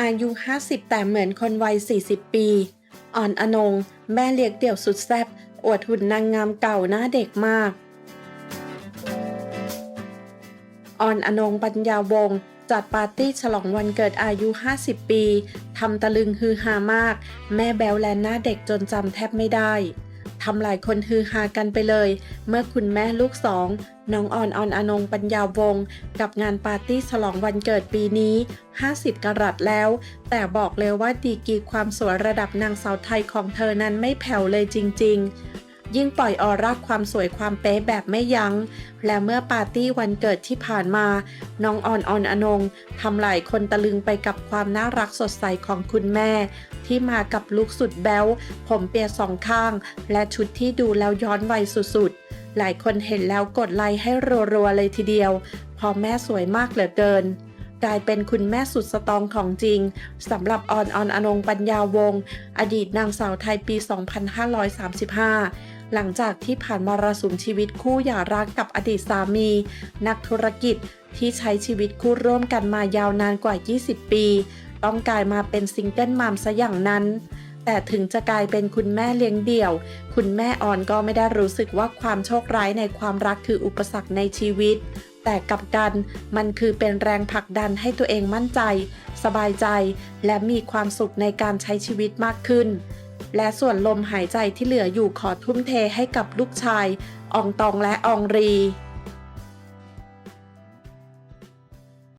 อายุ 50 แต่เหมือนคนวัย 40 ปี อ่อนอนง แม่เลี้ยงเดี่ยวสุดแซ่บอวดหุ่นนางงามเก่าหน้าเด็กมาก อ่อนอนงปัญญาวง จัดปาร์ตี้ฉลองวันเกิดอายุ 50 ปี ทำตะลึงฮือฮามาก แม่แบวแลนหน้าเด็กจนจำแทบไม่ได้ ทำหลายคนฮือฮากันไปเลย เมื่อคุณแม่ลูกสองน้องอ่อนอ่อนอนงปัญญาวงกับงานปาร์ตี้ฉลองวันเกิดปีนี้ 50 กรัตแล้ว แต่บอกเลยว่าดีกีความสวยระดับนางสาวไทยของเธอนั้นไม่แผ่วเลยจริง ๆ ยิ่งปล่อยออร่าความสวยความเป๊ะแบบไม่ยัง้ง และเมื่อปาร์ตี้วันเกิดที่ผ่านมา น้องออนออนอนงทำหลายคนตะลึงไปกับความน่ารักสดใสของคุณแม่ ที่มากับลุคสุดแบ๊ว ผมเปียสองข้าง และชุดที่ดูแล้วย้อนวัยสุดๆ หลายคนเห็นแล้วกดไลค์ให้รัวๆเลยทีเดียวเพอแม่สวยมากเหลือเกินกลายเป็นคุณแม่สุดสตองของจริงสำหรับออนออนอนงปัญญาวง อดีตนางสาวไทยปี 2535 หลังจากที่ผ่านมรสุมชีวิตคู่หย่าร้างกับอดีตสามี นักธุรกิจที่ใช้ชีวิตคู่ร่วมกันมายาวนานกว่า 20 ปี ต้องกลายมาเป็นซิงเกิลมัมซะอย่างนั้น แต่ถึงจะกลายเป็นคุณแม่เลี้ยงเดี่ยว คุณแม่ออนก็ไม่ได้รู้สึกว่าความโชคร้ายในความรักคืออุปสรรคในชีวิต แต่กับกันมันคือเป็นแรงผลักดันให้ตัวเองมั่นใจ สบายใจ และมีความสุขในการใช้ชีวิตมากขึ้น และส่วนลมหายใจที่เหลืออยู่ขอทุ่มเทให้กับลูกชาย อองตองและอองรี